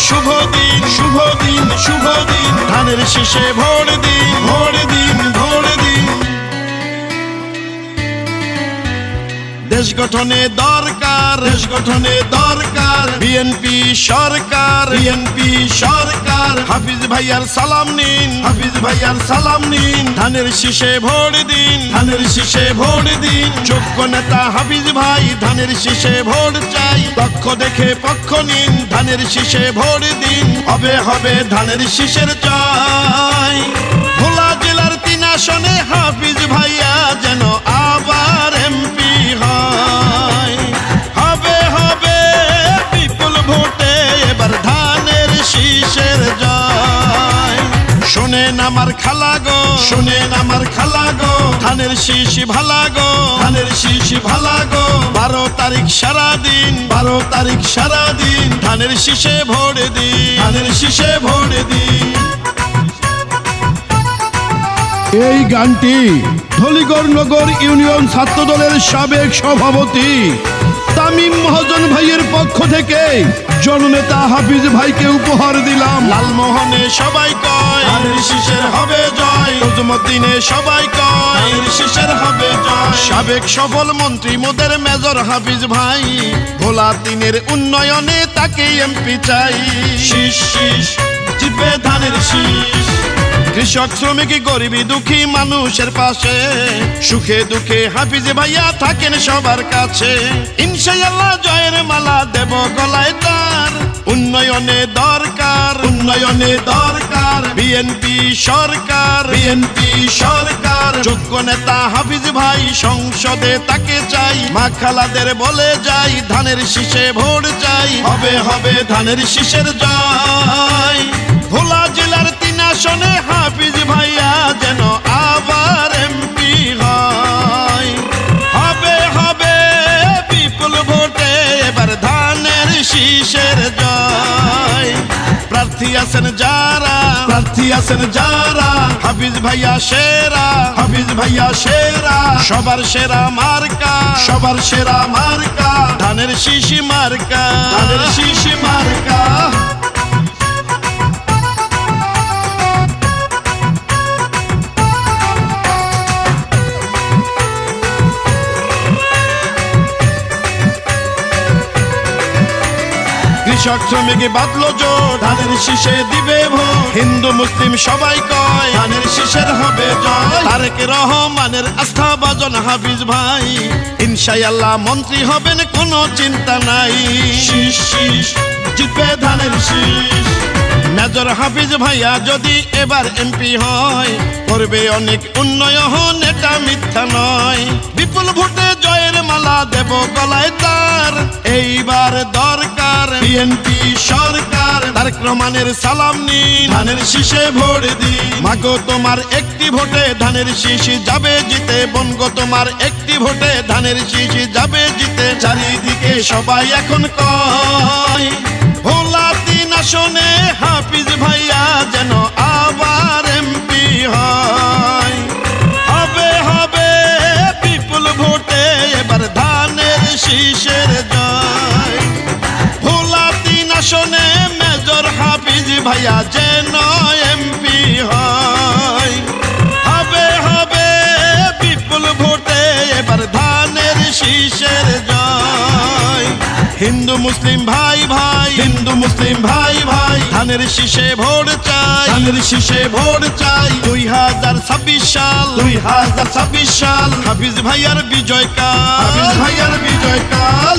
শুভ দিন শুভ দিন শুভ দিন ধানের শীষে ভোর দিন ভোর দিন ভোর দিন দেশ গঠনে দরকার, দেশ গঠনে দরকার বিএনপি সরকার বিএনপি সরকার। হাফিজ ভাইয়ার সালাম নিন, হাফিজ ভাইয়ার সালাম নিন। ধানের শীষে ভোট দিন, ধানের শীষে ভোট দিন। যোগ্য নেতা হাফিজ ভাই, ধানের শীষে ভোট চাই। পক্ষ দেখে পক্ষ নিন, ধানের শীষে ভোট দিন। হবে হবে ধানের শীষের চাই আমার খালা গো শোনেন আমার খালা গো ধানের শীষ ভালা গো ধানের শীষ ভালা গো বারো তারিখ সারা দিন বারো তারিখ সারা দিন ধানের শীষে ভোট দিন, ধানের শীষে ভোট দিন। এই গানটি ধলিগড় নগর ইউনিয়ন ছাত্র দলের সাবেক সভাপতি তামিম মহাজন ভাইয়ের পক্ষ থেকে জননেতা হাফিজ ভাইকে উপহার দিলাম। লালমোহনে সবাই কয় শীষের হবে জয়। নজমুদ্দিনে সবাই কয় শীষের হবে জয়। সাবেক সফল মন্ত্রী মোদের মেজর হাফিজ ভাই। ভোলা তিনের উন্নয়নে তাকে এমপি চাই। শীষ শীষ জিতবে ধানের শীষ। কৃষক শ্রমিক গরিবী দুঃখী মানুষের পাশে। সুখে দুঃখে হাফিজ ভাইয়া থাকেন সবার কাছে। ইনশাআল্লাহ জয়ের মালা দেব গলায় তার। উন্নয়নে দরকার উন্নয়নে দরকার। বিএনপি সরকার বিএনপি সরকার। যোগ্য নেতা হাফিজ ভাই সংসদে তাকে চাই। মা খালাদের বলে যাই, ধানের শীষে ভোট চাই। হবে হবে ধানের শীষের জয়। ভোলা জেলার তিন আসনে প্রার্থী আছেন যারা, প্রার্থী আছেন যারা, হাফিজ ভাইয়া সেরা, হাফিজ ভাইয়া সেরা, সবার সেরা মার্কা, সবার সেরা মার্কা, ধানের শিশি মার্কা, ধানের শিশি কৃষক শ্রমিক ধানের শীষে দিবে ভোট। হিন্দু মুসলিম সবাই কয় ধানের শীষের হবে জয়। তারেক রহমানের আস্থা বাজন হাফিজ ভাই। ইনশাআল্লাহ মন্ত্রী হবেন কোনো চিন্তা নাই। শীষ শীষ। জিতবে ধানের শীষ। মেজর হাফিজ ভাইয়া যদি এবার এমপি হয় করবে অনেক উন্নয়ন এটা মিথ্যা নয়। বিপুল ভোটে জয়ের মালা দেব বিএনপি সরকার তারেক রহমানের সালাম নিন। ধানের শীষে ভোট দিন। মাগো তোমার একটি ভোটে ধানের শীষ যাবে জিতে। বনগো তোমার একটি ভোটে ধানের শীষ যাবে জিতে। চারিদিকে সবাই এখন কয় ভোলা তিন আসনে হাফিজ ভাইয়া যেন ভাইয়া যেন এমপি হয়। হবে হবে, বিপুল ভোটে এবার ধানের শীষের জয়। হিন্দু, মুসলিম, ভাই ভাই, হিন্দু, মুসলিম, ভাই ভাই, ধানের শীষে ভোট চাই। ধানের শীষে ভোট চাই। দুই হাজার ছাব্বিশ সাল, দুই হাজার ছাব্বিশ সাল, হাফিজ ভাইয়ার বিজয় কাল। হাফিজ ভাইয়ার বিজয় কাল।